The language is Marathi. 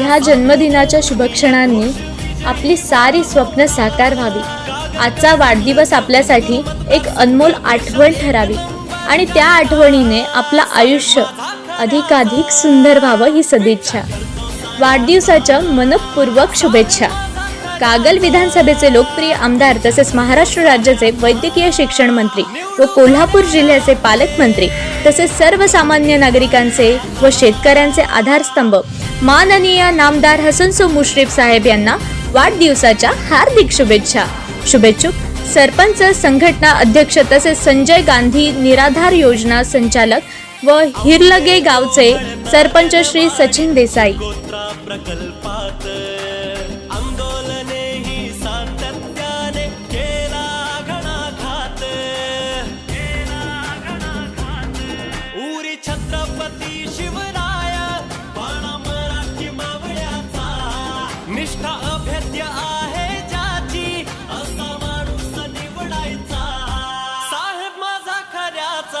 ह्या जन्मदिनाच्या शुभक्षणांनी आपली सारी स्वप्न साकार व्हावी. आजचा वाढदिवस आपल्यासाठी एक अनमोल आठवण ठरावी आणि त्या आठवणीने आपलं आयुष्य अधिकाधिक सुंदर व्हावं ही सदिच्छा. वाढदिवसाच्या मनपूर्वक शुभेच्छा. कागल विधानसभेचे लोकप्रिय आमदार तसेच महाराष्ट्र राज्याचे वैद्यकीय शिक्षण मंत्री व कोल्हापूर जिल्ह्याचे पालकमंत्री तसेच सर्वसामान्य नागरिकांचे व शेतकऱ्यांचे आधारस्तंभ माननीय नामदार हसनसो मुश्रीफ साहेब यांना वाढदिवसाच्या हार्दिक शुभेच्छा. शुभेच्छुक सरपंच संघटना अध्यक्ष तसेच संजय गांधी निराधार योजना संचालक व हिरलगे गावचे सरपंच श्री सचिन देसाई. छत्रपती está